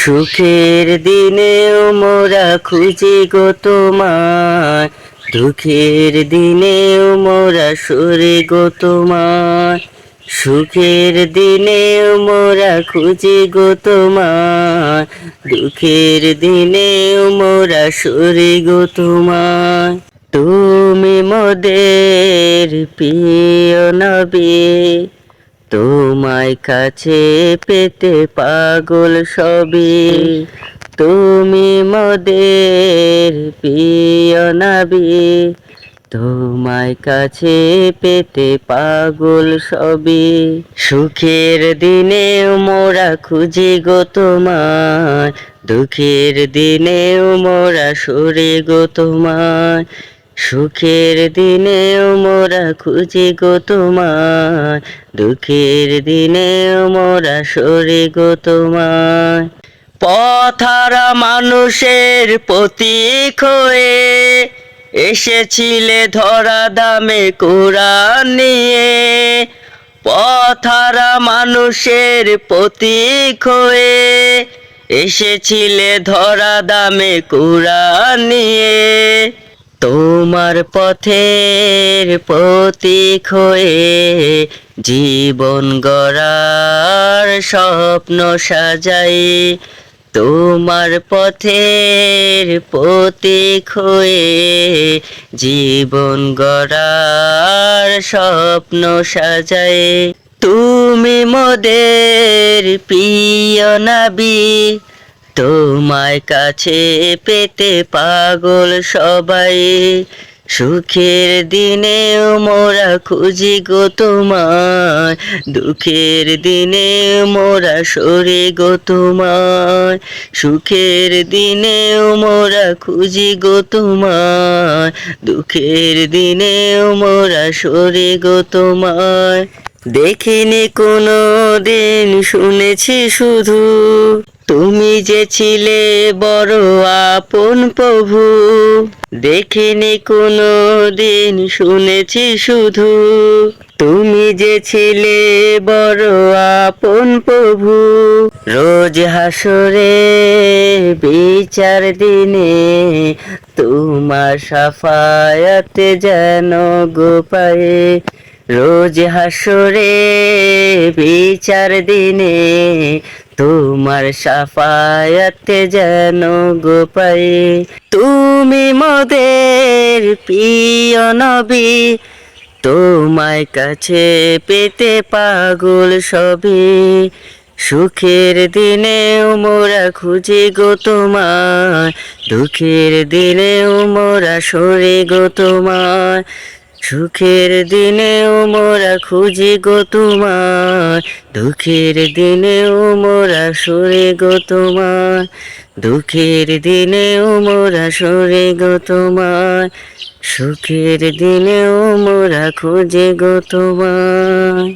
সুখের দিনেও মোরা খুঁজি গো তোমার দুঃখের দিনেও মোরা সরে গো তোমার সুখের দিনেও মোরা খুঁজি গো তোমার দুঃখের দিনেও মোরা সরে গো তোমার তুমি মোদের প্রিয় নবী। তোমায় কাছে পেতে পাগল সবই তুমি মোদের প্রিয় নাবি। তোমায় কাছে পেতে পাগল সবই সুখের দিনে মোরা খুঁজি গো তোমার দুঃখের দিনেও মোরা সরে গো তোমার সুখের দিনেও মোরা খুঁজি গো তোমার দুঃখের দিনেও মোরা সরে গো তোমার পথারা মানুষের প্রতীক হয়ে এসেছিলে ধরা দামে কোরআন নিয়ে। পথারা মানুষের প্রতীক হয়ে এসেছিলে ধরা দামে কোরআন নিয়ে। তোমার পথের প্রতীক হয়ে জীবন গড়ার স্বপ্ন সাজাই। তোমার পথের প্রতীক হয়ে জীবন গড়ার স্বপ্ন সাজাই। তুমি মোদের প্রিয় নাবি তোমায় কাছে পেতে পাগল সবাই। সুখের দিনেও মোরা খুঁজি গো তোমার দুঃখের দিনে মোরা সরে গো তোমার সুখের দিনেও মোরা খুঁজি গো তোমার দুঃখের দিনেও মোরা সরে গো তোমার দেখিনি কোনো দিন শুনেছি শুধু তুমি যে ছিলে বড় আপন প্রভু, দেখিনি কোনো দিন শুনেছি শুধু। তুমি যে ছিলে বড় আপন প্রভু, রোজ হাসরে বিচার দিনে তোমার সাফায়াতে যেন গোপায়ে। রোজ হাসরে বিচার দিনে তোমার সাফায়াতে যেন গোপাই তুমি মোদের প্রিয় নবী, তোমায় কাছে পেতে পাগল সবই। সুখের দিনেও মোরা খুঁজে গো তোমার, দুঃখের দিনেও মোরা সরে গো তোমার। সুখের দিনেও মোরা খুঁজে গো তোমার দুঃখের দিনেও মোরা সরে গো তোমার, দুঃখের দিনেও মোরা সরে গো তোমার, সুখের দিনেও মোরা খোঁজে গো তোমার।